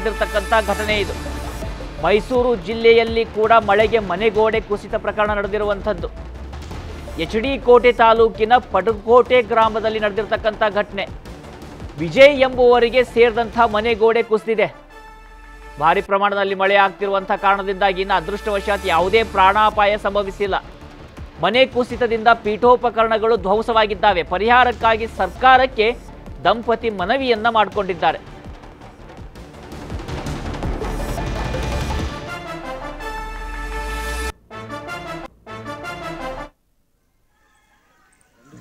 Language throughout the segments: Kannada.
ನಡೆದಿರ್ತಕ್ಕಂಥ ಘಟನೆ ಇದು. ಮೈಸೂರು ಜಿಲ್ಲೆಯಲ್ಲಿ ಕೂಡ ಮಳೆಗೆ ಮನೆಗೋಡೆ ಕುಸಿತ ಪ್ರಕರಣ ನಡೆದಿರುವಂಥದ್ದು. ಎಚ್ ಡಿ ಕೋಟೆ ತಾಲೂಕಿನ ಪಡುಕೋಟೆ ಗ್ರಾಮದಲ್ಲಿ ನಡೆದಿರತಕ್ಕಂಥ ಘಟನೆ. ವಿಜಯ್ ಎಂಬುವರಿಗೆ ಸೇರಿದಂಥ ಮನೆಗೋಡೆ ಕುಸಿದಿದೆ. ಭಾರಿ ಪ್ರಮಾಣದಲ್ಲಿ ಮಳೆ ಆಗ್ತಿರುವಂಥ ಕಾರಣದಿಂದಾಗಿ ಇನ್ನು ಅದೃಷ್ಟವಶಾತ್ ಯಾವುದೇ ಪ್ರಾಣಾಪಾಯ ಸಂಭವಿಸಿಲ್ಲ. ಮನೆ ಕುಸಿತದಿಂದ ಪೀಠೋಪಕರಣಗಳು ಧ್ವಂಸವಾಗಿದ್ದಾವೆ. ಪರಿಹಾರಕ್ಕಾಗಿ ಸರ್ಕಾರಕ್ಕೆ ದಂಪತಿ ಮನವಿಯನ್ನ ಮಾಡಿಕೊಂಡಿದ್ದಾರೆ.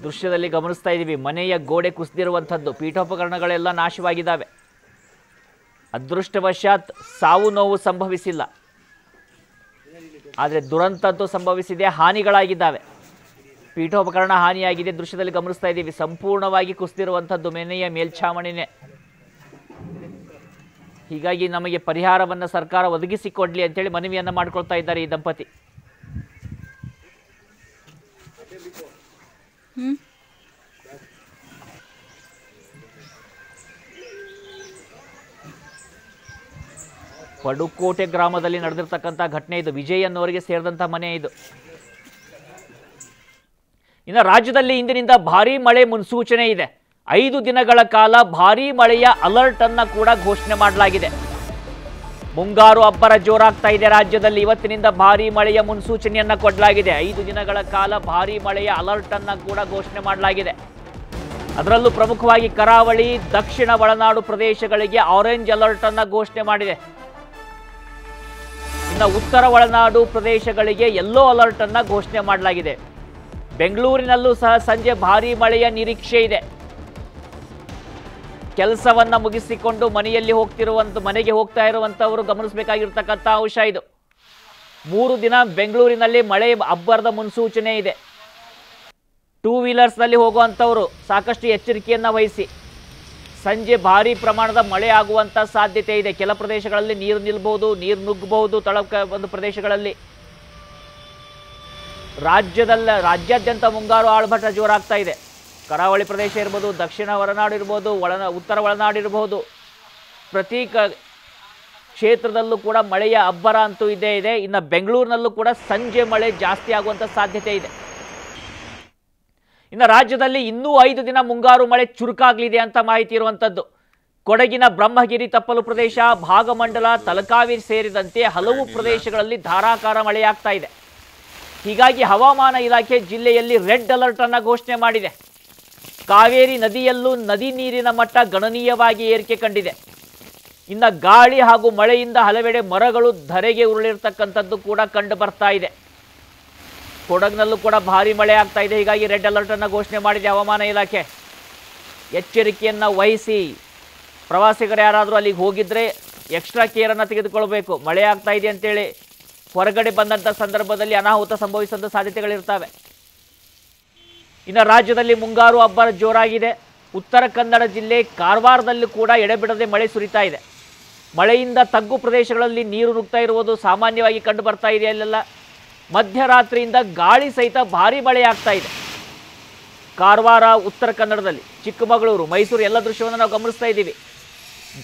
ದೃಶ್ಯದಲ್ಲಿ ಗಮನಿಸ್ತಾ ಇದ್ದೀವಿ. ಮನೆಯ ಗೋಡೆ ಕುಸಿದಿರುವಂಥದ್ದು. ಪೀಠೋಪಕರಣಗಳೆಲ್ಲ ನಾಶವಾಗಿದ್ದಾವೆ. ಅದೃಷ್ಟವಶಾತ್ ಸಾವು ನೋವು ಸಂಭವಿಸಿಲ್ಲ. ಆದರೆ ದುರಂತದ್ದು ಸಂಭವಿಸಿದೆ, ಹಾನಿಗಳಾಗಿದ್ದಾವೆ. ಪೀಠೋಪಕರಣ ಹಾನಿಯಾಗಿದೆ ದೃಶ್ಯದಲ್ಲಿ ಗಮನಿಸ್ತಾ ಇದ್ದೀವಿ. ಸಂಪೂರ್ಣವಾಗಿ ಕುಸಿದಿರುವಂಥದ್ದು ಮನೆಯ ಮೇಲ್ಛಾವಣಿನೇ. ಹೀಗಾಗಿ ನಮಗೆ ಪರಿಹಾರವನ್ನು ಸರ್ಕಾರ ಒದಗಿಸಿಕೊಡಲಿ ಅಂತೇಳಿ ಮನವಿಯನ್ನು ಮಾಡಿಕೊಳ್ತಾ ಇದ್ದಾರೆ ಈ ದಂಪತಿ. ಪಡುಕೋಟೆ ಗ್ರಾಮದಲ್ಲಿ ನಡೆದಿರ್ತಕ್ಕಂಥ ಘಟನೆ ಇದು. ವಿಜಯ್ ಅನ್ನೋರಿಗೆ ಸೇರಿದಂಥ ಮನೆ ಇದು. ಇನ್ನು ರಾಜ್ಯದಲ್ಲಿ ಇಂದಿನಿಂದ ಭಾರೀ ಮಳೆ ಮುನ್ಸೂಚನೆ ಇದೆ. ಐದು ದಿನಗಳ ಕಾಲ ಭಾರಿ ಮಳೆಯ ಅಲರ್ಟ್ ಅನ್ನ ಕೂಡ ಘೋಷಣೆ ಮಾಡಲಾಗಿದೆ. ಮುಂಗಾರು ಅಬ್ಬರ ಜೋರಾಗ್ತಾ ಇದೆ. ರಾಜ್ಯದಲ್ಲಿ ಇವತ್ತಿನಿಂದ ಭಾರೀ ಮಳೆಯ ಮುನ್ಸೂಚನೆಯನ್ನ ಕೊಡಲಾಗಿದೆ. ಐದು ದಿನಗಳ ಕಾಲ ಭಾರಿ ಮಳೆಯ ಅಲರ್ಟ್ ಅನ್ನು ಕೂಡ ಘೋಷಣೆ ಮಾಡಲಾಗಿದೆ. ಅದರಲ್ಲೂ ಪ್ರಮುಖವಾಗಿ ಕರಾವಳಿ, ದಕ್ಷಿಣ ಒಳನಾಡು ಪ್ರದೇಶಗಳಿಗೆ ಆರೆಂಜ್ ಅಲರ್ಟ್ ಅನ್ನು ಘೋಷಣೆ ಮಾಡಿದೆ. ಇನ್ನು ಉತ್ತರ ಒಳನಾಡು ಪ್ರದೇಶಗಳಿಗೆ ಯೆಲ್ಲೋ ಅಲರ್ಟ್ ಅನ್ನು ಘೋಷಣೆ ಮಾಡಲಾಗಿದೆ. ಬೆಂಗಳೂರಿನಲ್ಲೂ ಸಹ ಸಂಜೆ ಭಾರಿ ಮಳೆಯ ನಿರೀಕ್ಷೆ ಇದೆ. ಕೆಲಸವನ್ನ ಮುಗಿಸಿಕೊಂಡು ಮನೆಯಲ್ಲಿ ಹೋಗ್ತಿರುವಂತ, ಮನೆಗೆ ಹೋಗ್ತಾ ಇರುವಂತವರು ಗಮನಿಸಬೇಕಾಗಿರ್ತಕ್ಕಂಥ ಅಂಶ ಇದು. ಮೂರು ದಿನ ಬೆಂಗಳೂರಿನಲ್ಲಿ ಮಳೆ ಅಬ್ಬರದ ಮುನ್ಸೂಚನೆ ಇದೆ. ಟೂ ವೀಲರ್ಸ್ನಲ್ಲಿ ಹೋಗುವಂಥವರು ಸಾಕಷ್ಟು ಎಚ್ಚರಿಕೆಯನ್ನ ವಹಿಸಿ. ಸಂಜೆ ಭಾರಿ ಪ್ರಮಾಣದ ಮಳೆ ಆಗುವಂಥ ಸಾಧ್ಯತೆ ಇದೆ. ಕೆಲ ಪ್ರದೇಶಗಳಲ್ಲಿ ನೀರು ನಿಲ್ಬಹುದು ನೀರು ನುಗ್ಗಬಹುದು ತಳಕ, ಒಂದು ಪ್ರದೇಶಗಳಲ್ಲಿ. ರಾಜ್ಯದಲ್ಲ, ರಾಜ್ಯಾದ್ಯಂತ ಮುಂಗಾರು ಆಳ್ಭಟ ಜೋರಾಗ್ತಾ ಇದೆ. ಕರಾವಳಿ ಪ್ರದೇಶ ಇರ್ಬೋದು ದಕ್ಷಿಣ ಒಳನಾಡು ಇರ್ಬೋದು ಒಳನ ಉತ್ತರ ಒಳನಾಡು ಇರ್ಬೋದು ಪ್ರತಿ ಕ ಕ್ಷೇತ್ರದಲ್ಲೂ ಕೂಡ ಮಳೆಯ ಅಬ್ಬರ ಅಂತೂ ಇದೇ ಇದೆ. ಇನ್ನು ಬೆಂಗಳೂರಿನಲ್ಲೂ ಕೂಡ ಸಂಜೆ ಮಳೆ ಜಾಸ್ತಿ ಆಗುವಂಥ ಸಾಧ್ಯತೆ ಇದೆ. ಇನ್ನು ರಾಜ್ಯದಲ್ಲಿ ಇನ್ನೂ ಐದು ದಿನ ಮುಂಗಾರು ಮಳೆ ಚುರುಕಾಗಲಿದೆ ಅಂತ ಮಾಹಿತಿ ಇರುವಂಥದ್ದು ಕೊಡಗಿನ ಬ್ರಹ್ಮಗಿರಿ ತಪ್ಪಲು ಪ್ರದೇಶ ಭಾಗಮಂಡಲ ತಲಕಾವೇರಿ ಸೇರಿದಂತೆ ಹಲವು ಪ್ರದೇಶಗಳಲ್ಲಿ ಧಾರಾಕಾರ ಮಳೆಯಾಗ್ತಾ ಇದೆ. ಹೀಗಾಗಿ ಹವಾಮಾನ ಇಲಾಖೆ ಜಿಲ್ಲೆಯಲ್ಲಿ ರೆಡ್ ಅಲರ್ಟ್ ಅನ್ನು ಘೋಷಣೆ ಮಾಡಿದೆ. ಕಾವೇರಿ ನದಿಯಲ್ಲೂ ನದಿ ನೀರಿನ ಮಟ್ಟ ಗಣನೀಯವಾಗಿ ಏರಿಕೆ ಕಂಡಿದೆ. ಇನ್ನು ಗಾಳಿ ಹಾಗೂ ಮಳೆಯಿಂದ ಹಲವೆಡೆ ಮರಗಳು ಧರೆಗೆ ಉರುಳಿರ್ತಕ್ಕಂಥದ್ದು ಕೂಡ ಕಂಡು ಬರ್ತಾ ಇದೆ. ಕೊಡಗಿನಲ್ಲೂ ಕೂಡ ಭಾರಿ ಮಳೆ ಆಗ್ತಾ ಇದೆ. ಹೀಗಾಗಿ ರೆಡ್ ಅಲರ್ಟನ್ನು ಘೋಷಣೆ ಮಾಡಿದೆ ಹವಾಮಾನ ಇಲಾಖೆ. ಎಚ್ಚರಿಕೆಯನ್ನು ವಹಿಸಿ. ಪ್ರವಾಸಿಗರು ಯಾರಾದರೂ ಅಲ್ಲಿಗೆ ಹೋಗಿದ್ರೆ ಎಕ್ಸ್ಟ್ರಾ ಕೇರನ್ನು ತೆಗೆದುಕೊಳ್ಬೇಕು. ಮಳೆ ಆಗ್ತಾ ಇದೆ ಅಂತೇಳಿ ಹೊರಗಡೆ ಬಂದಂಥ ಸಂದರ್ಭದಲ್ಲಿ ಅನಾಹುತ ಸಂಭವಿಸುವಂಥ ಸಾಧ್ಯತೆಗಳಿರ್ತವೆ. ಇನ್ನು ರಾಜ್ಯದಲ್ಲಿ ಮುಂಗಾರು ಅಬ್ಬರ ಜೋರಾಗಿದೆ. ಉತ್ತರ ಕನ್ನಡ ಜಿಲ್ಲೆ ಕಾರವಾರದಲ್ಲೂ ಕೂಡ ಎಡೆಬಿಡದೆ ಮಳೆ ಸುರಿತಾ ಇದೆ. ಮಳೆಯಿಂದ ತಗ್ಗು ಪ್ರದೇಶಗಳಲ್ಲಿ ನೀರು ನುಗ್ತಾ ಇರುವುದು ಸಾಮಾನ್ಯವಾಗಿ ಕಂಡು ಬರ್ತಾ ಇದೆ ಅಲ್ಲೆಲ್ಲ. ಮಧ್ಯರಾತ್ರಿಯಿಂದ ಗಾಳಿ ಸಹಿತ ಭಾರಿ ಮಳೆ ಆಗ್ತಾ ಇದೆ. ಕಾರವಾರ, ಉತ್ತರ ಕನ್ನಡದಲ್ಲಿ, ಚಿಕ್ಕಮಗಳೂರು, ಮೈಸೂರು ಎಲ್ಲ ದೃಶ್ಯವನ್ನು ನಾವು ಗಮನಿಸ್ತಾ ಇದ್ದೀವಿ.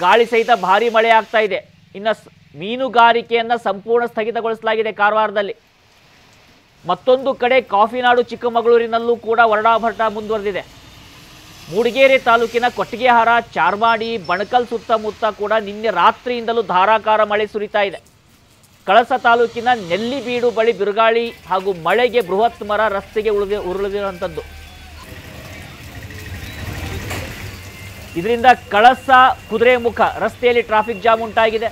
ಗಾಳಿ ಸಹಿತ ಭಾರಿ ಮಳೆ ಆಗ್ತಾ ಇದೆ. ಇನ್ನು ಮೀನುಗಾರಿಕೆಯನ್ನು ಸಂಪೂರ್ಣ ಸ್ಥಗಿತಗೊಳಿಸಲಾಗಿದೆ ಕಾರವಾರದಲ್ಲಿ. ಮತ್ತೊಂದು ಕಡೆ ಕಾಫಿನಾಡು ಚಿಕ್ಕಮಗಳೂರಿನಲ್ಲೂ ಕೂಡ ವರ್ಣಾಭರಣ ಮುಂದುವರೆದಿದೆ. ಮೂಡಿಗೆರೆ ತಾಲೂಕಿನ ಕೊಟ್ಟಿಗೆಹಾರ, ಚಾರ್ಮಾಡಿ, ಬಣಕಲ್ ಸುತ್ತಮುತ್ತ ಕೂಡ ನಿನ್ನೆ ರಾತ್ರಿಯಿಂದಲೂ ಧಾರಾಕಾರ ಮಳೆ ಸುರಿತಾ ಇದೆ. ಕಳಸ ತಾಲೂಕಿನ ನೆಲ್ಲಿಬೀಡು ಬಳಿ ಬಿರುಗಾಳಿ ಹಾಗೂ ಮಳೆಗೆ ಬೃಹತ್ ಮರ ರಸ್ತೆಗೆ ಉಳಿದಿ ಉರುಳಿದಿರುವಂಥದ್ದು ಇದರಿಂದ ಕಳಸ, ಕುದುರೆಮುಖ ರಸ್ತೆಯಲ್ಲಿ ಟ್ರಾಫಿಕ್ ಜಾಮ್ ಉಂಟಾಗಿದೆ.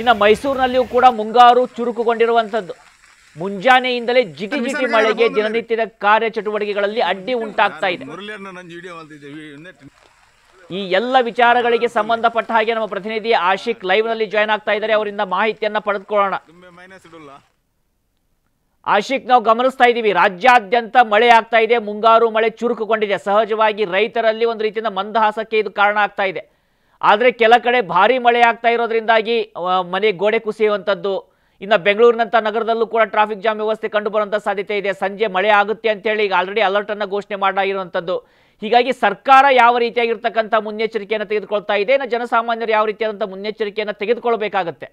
ಇನ್ನು ಮೈಸೂರಿನಲ್ಲಿಯೂ ಕೂಡ ಮುಂಗಾರು ಚುರುಕುಗೊಂಡಿರುವಂಥದ್ದು. ಮುಂಜಾನೆಯಿಂದಲೇ ಜಿಟಿ ಜಿಟಿ ಮಳೆಗೆ ದಿನನಿತ್ಯದ ಕಾರ್ಯಚಟುವಟಿಕೆಗಳಲ್ಲಿ ಅಡ್ಡಿ ಉಂಟಾಗ್ತಾ ಇದೆ ಈ ಎಲ್ಲ ವಿಚಾರಗಳಿಗೆ ಸಂಬಂಧಪಟ್ಟ ಹಾಗೆ ನಮ್ಮ ಪ್ರತಿನಿಧಿ ಆಶಿಕ್ ಲೈವ್ನಲ್ಲಿ ಜಾಯ್ನ್ ಆಗ್ತಾ ಇದ್ದಾರೆ. ಅವರಿಂದ ಮಾಹಿತಿಯನ್ನ ಪಡೆದುಕೊಳ್ಳೋಣ. ಆಶಿಕ್ ನಾವು ಗಮನಿಸ್ತಾ ಇದ್ದೀವಿ ರಾಜ್ಯಾದ್ಯಂತ ಮಳೆ ಆಗ್ತಾ ಇದೆ ಮುಂಗಾರು ಮಳೆ ಚುರುಕುಗೊಂಡಿದೆ. ಸಹಜವಾಗಿ ರೈತರಲ್ಲಿ ಒಂದು ರೀತಿಯಿಂದ ಮಂದಹಾಸಕ್ಕೆ ಇದು ಕಾರಣ ಆಗ್ತಾ ಇದೆ. ಆದರೆ ಕೆಲ ಕಡೆ ಭಾರಿ ಮಳೆ ಆಗ್ತಾ ಇರೋದ್ರಿಂದಾಗಿ ಮನೆ ಗೋಡೆ ಕುಸಿಯುವಂಥದ್ದು ಇನ್ನು ಬೆಂಗಳೂರಿನಂಥ ನಗರದಲ್ಲೂ ಕೂಡ ಟ್ರಾಫಿಕ್ ಜಾಮ್ ವ್ಯವಸ್ಥೆ ಕಂಡು ಬರುವಂಥ ಸಾಧ್ಯತೆ ಇದೆ. ಸಂಜೆ ಮಳೆ ಆಗುತ್ತೆ ಅಂತೇಳಿ ಈಗ ಆಲ್ರೆಡಿ ಅಲರ್ಟ್ ಅನ್ನು ಘೋಷಣೆ ಮಾಡಿರುವಂಥದ್ದು ಹೀಗಾಗಿ ಸರ್ಕಾರ ಯಾವ ರೀತಿಯಾಗಿರ್ತಕ್ಕಂಥ ಮುನ್ನೆಚ್ಚರಿಕೆಯನ್ನು ತೆಗೆದುಕೊಳ್ತಾ ಇದೆ, ಇನ್ನು ಜನಸಾಮಾನ್ಯರು ಯಾವ ರೀತಿಯಾದಂಥ ಮುನ್ನೆಚ್ಚರಿಕೆಯನ್ನು ತೆಗೆದುಕೊಳ್ಬೇಕಾಗತ್ತೆ?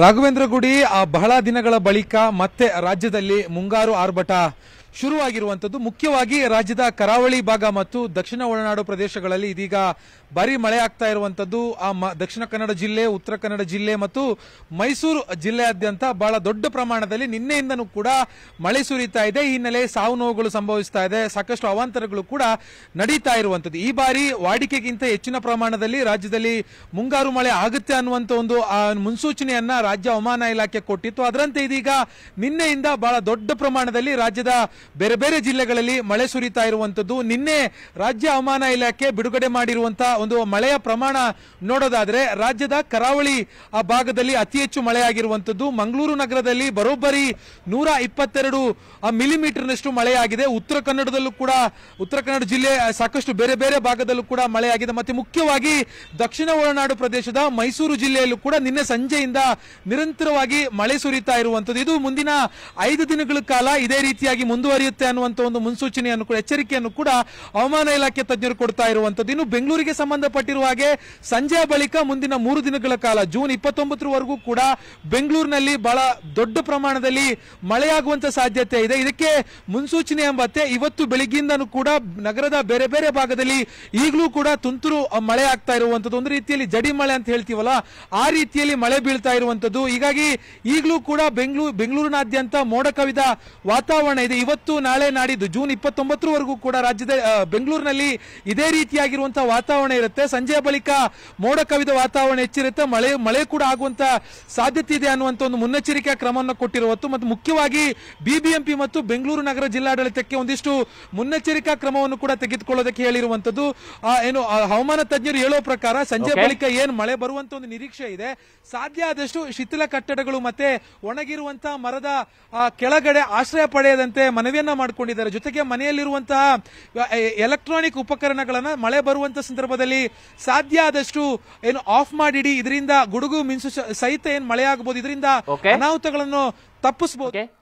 ರಾಘವೇಂದ್ರ ಗುಡಿ ಬಹಳ ದಿನಗಳ ಬಳಿಕ ಮತ್ತೆ ರಾಜ್ಯದಲ್ಲಿ ಮುಂಗಾರು ಆರ್ಭಟ. ಶುರುವಾಗಿರುವಂತದ್ದು ಮುಖ್ಯವಾಗಿ ರಾಜ್ಯದ ಕರಾವಳಿ ಭಾಗ ಮತ್ತು ದಕ್ಷಿಣ ಒಳನಾಡು ಪ್ರದೇಶಗಳಲ್ಲಿ ಇದೀಗ ಭಾರಿ ಮಳೆ ಆಗ್ತಾ ಇರುವಂತದ್ದು ಆ ದಕ್ಷಿಣ ಕನ್ನಡ ಜಿಲ್ಲೆ, ಉತ್ತರ ಕನ್ನಡ ಜಿಲ್ಲೆ ಮತ್ತು ಮೈಸೂರು ಜಿಲ್ಲೆಯಾದ್ಯಂತ ಬಹಳ ದೊಡ್ಡ ಪ್ರಮಾಣದಲ್ಲಿ ನಿನ್ನೆಯಿಂದನೂ ಕೂಡ ಮಳೆ ಸುರಿತಾ ಇದೆ. ಈ ಹಿನ್ನೆಲೆ ಸಾವು ನೋವುಗಳು ಸಂಭವಿಸ್ತಾ ಇದೆ. ಸಾಕಷ್ಟು ಅವಾಂತರಗಳು ಕೂಡ ನಡೀತಾ ಇರುವಂತದ್ದು ಈ ಬಾರಿ ವಾಡಿಕೆಗಿಂತ ಹೆಚ್ಚಿನ ಪ್ರಮಾಣದಲ್ಲಿ ರಾಜ್ಯದಲ್ಲಿ ಮುಂಗಾರು ಮಳೆ ಆಗುತ್ತೆ ಅನ್ನುವಂತ ಒಂದು ಮುನ್ಸೂಚನೆಯನ್ನ ರಾಜ್ಯ ಹವಾಮಾನ ಇಲಾಖೆ ಕೊಟ್ಟಿತ್ತು. ಅದರಂತೆ ಇದೀಗ ನಿನ್ನೆಯಿಂದ ಬಹಳ ದೊಡ್ಡ ಪ್ರಮಾಣದಲ್ಲಿ ರಾಜ್ಯದ ಬೇರೆ ಬೇರೆ ಜಿಲ್ಲೆಗಳಲ್ಲಿ ಮಳೆ ಸುರಿತಾ ಇರುವಂತದ್ದು. ನಿನ್ನೆ ರಾಜ್ಯ ಹವಾಮಾನ ಇಲಾಖೆ ಬಿಡುಗಡೆ ಮಾಡಿರುವಂತಹ ಒಂದು ಮಳೆಯ ಪ್ರಮಾಣ ನೋಡೋದಾದ್ರೆ ರಾಜ್ಯದ ಕರಾವಳಿ ಆ ಭಾಗದಲ್ಲಿ ಅತಿ ಹೆಚ್ಚು ಮಳೆಯಾಗಿರುವಂತದ್ದು. ಮಂಗಳೂರು ನಗರದಲ್ಲಿ ಬರೋಬ್ಬರಿ ನೂರ ಇಪ್ಪತ್ತೆರಡು ಮಿಲಿಮೀಟರ್ನಷ್ಟು ಮಳೆಯಾಗಿದೆ. ಉತ್ತರ ಕನ್ನಡದಲ್ಲೂ ಕೂಡ, ಉತ್ತರ ಕನ್ನಡ ಜಿಲ್ಲೆ ಸಾಕಷ್ಟು ಬೇರೆ ಬೇರೆ ಭಾಗದಲ್ಲೂ ಕೂಡ ಮಳೆಯಾಗಿದೆ. ಮತ್ತೆ ಮುಖ್ಯವಾಗಿ ದಕ್ಷಿಣ ಒಳನಾಡು ಪ್ರದೇಶದ ಮೈಸೂರು ಜಿಲ್ಲೆಯಲ್ಲೂ ಕೂಡ ನಿನ್ನೆ ಸಂಜೆಯಿಂದ ನಿರಂತರವಾಗಿ ಮಳೆ ಸುರಿತಾ ಇರುವಂತದ್ದು. ಇದು ಮುಂದಿನ ಐದು ದಿನಗಳ ಕಾಲ ಇದೇ ರೀತಿಯಾಗಿ ಮುಂದುವರಿಯುತ್ತೆ ಅನ್ನುವಂತ ಒಂದು ಮುನ್ಸೂಚನೆಯನ್ನು ಕೂಡ, ಎಚ್ಚರಿಕೆಯನ್ನು ಕೂಡ ಹವಾಮಾನ ಇಲಾಖೆ ತಜ್ಞರು ಕೊಡ್ತಾ ಇರುವಂತದ್ದು ಇನ್ನು ಬೆಂಗಳೂರಿಗೆ ಸಂಬಂಧಪಟ್ಟಿರುವ ಹಾಗೆ ಸಂಜೆಯ ಬಳಿಕ ಮುಂದಿನ ಮೂರು ದಿನಗಳ ಕಾಲ, ಜೂನ್ ಇಪ್ಪತ್ತೊಂಬತ್ತರವರೆಗೂ ಕೂಡ ಬೆಂಗಳೂರಿನಲ್ಲಿ ಬಹಳ ದೊಡ್ಡ ಪ್ರಮಾಣದಲ್ಲಿ ಮಳೆಯಾಗುವಂತ ಸಾಧ್ಯತೆ ಇದೆ. ಇದಕ್ಕೆ ಮುನ್ಸೂಚನೆ ಎಂಬತ್ತೆ ಇವತ್ತು ಬೆಳಿಗ್ಗೆಯಿಂದನೂ ಕೂಡ ನಗರದ ಬೇರೆ ಬೇರೆ ಭಾಗದಲ್ಲಿ ಈಗಲೂ ಕೂಡ ತುಂತುರು ಮಳೆ ಆಗ್ತಾ ಇರುವಂತದ್ದು ಒಂದು ರೀತಿಯಲ್ಲಿ ಜಡಿ ಮಳೆ ಅಂತ ಹೇಳ್ತೀವಲ್ಲ, ಆ ರೀತಿಯಲ್ಲಿ ಮಳೆ ಬೀಳ್ತಾ ಇರುವಂತದ್ದು ಹೀಗಾಗಿ ಈಗಲೂ ಕೂಡ ಬೆಂಗಳೂರು ಬೆಂಗಳೂರಿನಾದ್ಯಂತ ಮೋಡ ಕವಿದ ವಾತಾವರಣ ಇದೆ. ಇವತ್ತು ನಾಳೆ ನಾಡಿದ್ದು ಜೂನ್ ಇಪ್ಪತ್ತೊಂಬತ್ತರವರೆಗೂ ಕೂಡ ರಾಜ್ಯದ ಬೆಂಗಳೂರಿನಲ್ಲಿ ಇದೇ ರೀತಿಯಾಗಿರುವಂತಹ ವಾತಾವರಣ ಇರುತ್ತೆ. ಸಂಜೆ ಬಳಿಕ ಮೋಡ ಕವಿದ ವಾತಾವರಣ ಹೆಚ್ಚಿರುತ್ತೆ. ಮಳೆ ಮಳೆ ಕೂಡ ಆಗುವಂತ ಸಾಧ್ಯತೆ ಇದೆ ಅನ್ನುವಂತ ಒಂದು ಮುನ್ನೆಚ್ಚರಿಕೆಯ ಕ್ರಮವನ್ನು ಕೊಟ್ಟಿರುವತ್ತು ಮತ್ತು ಮುಖ್ಯವಾಗಿ ಬಿಬಿಎಂಪಿ ಮತ್ತು ಬೆಂಗಳೂರು ನಗರ ಜಿಲ್ಲಾಡಳಿತಕ್ಕೆ ಒಂದಿಷ್ಟು ಮುನ್ನೆಚ್ಚರಿಕಾ ಕ್ರಮವನ್ನು ಕೂಡ ತೆಗೆದುಕೊಳ್ಳೋದಕ್ಕೆ ಹೇಳಿರುವಂತದ್ದು ಏನು ಹವಾಮಾನ ತಜ್ಞರು ಹೇಳೋ ಪ್ರಕಾರ ಸಂಜೆ ಬಳಿಕ ಏನ್ ಮಳೆ ಬರುವಂತ ಒಂದು ನಿರೀಕ್ಷೆ ಇದೆ. ಸಾಧ್ಯ ಆದಷ್ಟು ಶಿಥಿಲ ಕಟ್ಟಡಗಳು ಮತ್ತೆ ಒಣಗಿರುವಂತಹ ಮರದ ಕೆಳಗಡೆ ಆಶ್ರಯ ಪಡೆಯದಂತೆ ಮನವಿಯನ್ನ ಮಾಡಿಕೊಂಡಿದ್ದಾರೆ. ಜೊತೆಗೆ ಮನೆಯಲ್ಲಿರುವಂತಹ ಎಲೆಕ್ಟ್ರಾನಿಕ್ ಉಪಕರಣಗಳನ್ನ ಮಳೆ ಬರುವಂತ ಸಂದರ್ಭದಲ್ಲಿ ಸಾಧ್ಯ ಆದಷ್ಟು ಏನು ಆಫ್ ಮಾಡಿಡಿ. ಇದರಿಂದ ಗುಡುಗು ಮಿನ್ಸು ಸಹಿತ ಏನ್ ಮಳೆ ಆಗಬಹುದು ಇದರಿಂದ. ಅನಾಹುತಗಳನ್ನು ತಪ್ಪಿಸಬಹುದು